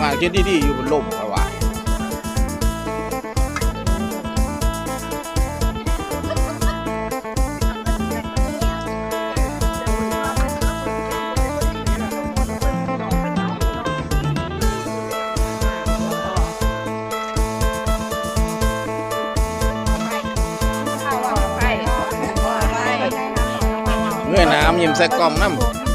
ร้านก็จะมาร่วมกิจกรรมทำร้ายร้ายเป็นยังอีกแล้วเนี่ยลมทำงานคิดดีๆอยู่บนลมเพราะว่าเงื่อน้ำยิ้มใส่กล่องน้ำ